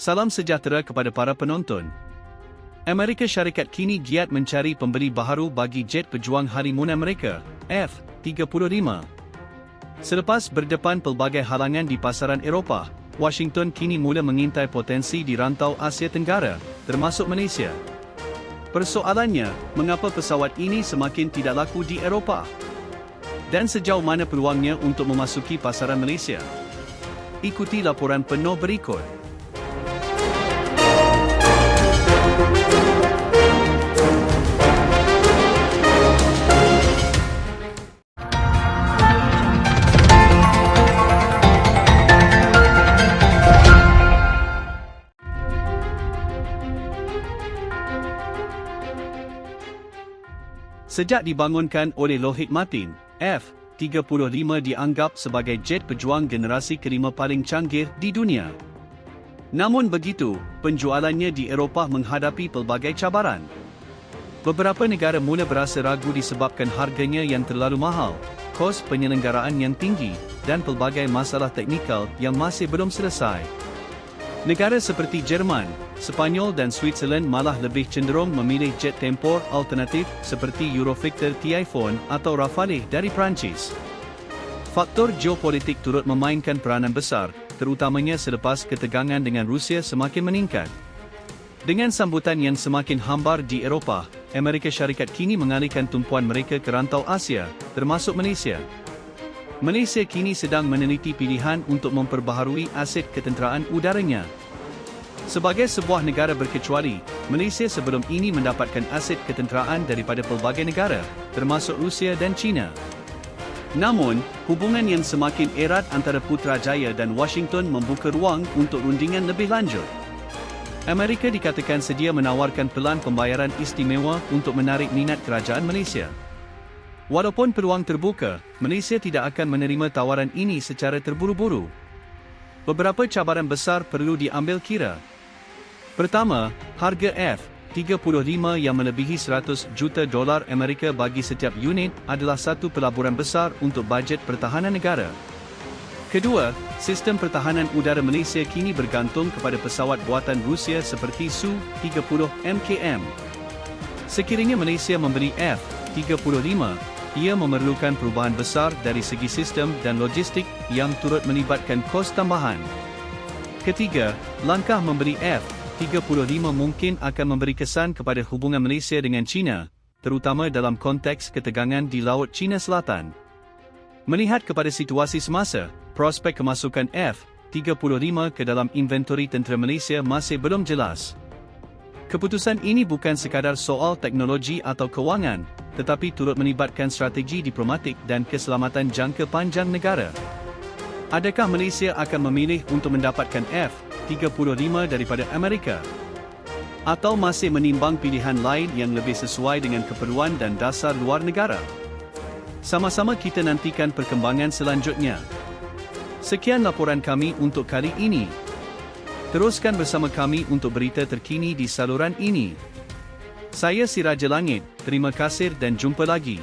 Salam sejahtera kepada para penonton. Amerika Syarikat kini giat mencari pembeli baharu bagi jet pejuang harimunan mereka, F-35. Selepas berdepan pelbagai halangan di pasaran Eropah, Washington kini mula mengintai potensi di rantau Asia Tenggara, termasuk Malaysia. Persoalannya, mengapa pesawat ini semakin tidak laku di Eropah? Dan sejauh mana peluangnya untuk memasuki pasaran Malaysia? Ikuti laporan penuh berikut. Sejak dibangunkan oleh Lockheed Martin, F-35 dianggap sebagai jet pejuang generasi kelima paling canggih di dunia. Namun begitu, penjualannya di Eropah menghadapi pelbagai cabaran. Beberapa negara mula berasa ragu disebabkan harganya yang terlalu mahal, kos penyelenggaraan yang tinggi, dan pelbagai masalah teknikal yang masih belum selesai. Negara seperti Jerman, Sepanyol dan Switzerland malah lebih cenderung memilih jet tempur alternatif seperti Eurofightr Typhoon atau Rafale dari Perancis. Faktor geopolitik turut memainkan peranan besar, terutamanya selepas ketegangan dengan Rusia semakin meningkat. Dengan sambutan yang semakin hambar di Eropah, Amerika Syarikat kini mengalihkan tumpuan mereka ke rantau Asia, termasuk Malaysia. Malaysia kini sedang meneliti pilihan untuk memperbaharui aset ketenteraan udaranya. Sebagai sebuah negara berkecuali, Malaysia sebelum ini mendapatkan aset ketenteraan daripada pelbagai negara, termasuk Rusia dan China. Namun, hubungan yang semakin erat antara Putrajaya dan Washington membuka ruang untuk rundingan lebih lanjut. Amerika dikatakan sedia menawarkan pelan pembayaran istimewa untuk menarik minat kerajaan Malaysia. Walaupun peluang terbuka, Malaysia tidak akan menerima tawaran ini secara terburu-buru. Beberapa cabaran besar perlu diambil kira. Pertama, harga F-35 yang melebihi 100 juta dolar Amerika bagi setiap unit adalah satu pelaburan besar untuk bajet pertahanan negara. Kedua, sistem pertahanan udara Malaysia kini bergantung kepada pesawat buatan Rusia seperti Su-30 MKM. Sekiranya Malaysia membeli F-35, ia memerlukan perubahan besar dari segi sistem dan logistik yang turut melibatkan kos tambahan. Ketiga, langkah memberi F-35 mungkin akan memberi kesan kepada hubungan Malaysia dengan China, terutama dalam konteks ketegangan di Laut China Selatan. Melihat kepada situasi semasa, prospek kemasukan F-35 ke dalam inventori tentera Malaysia masih belum jelas. Keputusan ini bukan sekadar soal teknologi atau kewangan, tetapi turut melibatkan strategi diplomatik dan keselamatan jangka panjang negara. Adakah Malaysia akan memilih untuk mendapatkan F-35 daripada Amerika? Atau masih menimbang pilihan lain yang lebih sesuai dengan keperluan dan dasar luar negara? Sama-sama kita nantikan perkembangan selanjutnya. Sekian laporan kami untuk kali ini. Teruskan bersama kami untuk berita terkini di saluran ini. Saya si Raja Langit, terima kasih dan jumpa lagi.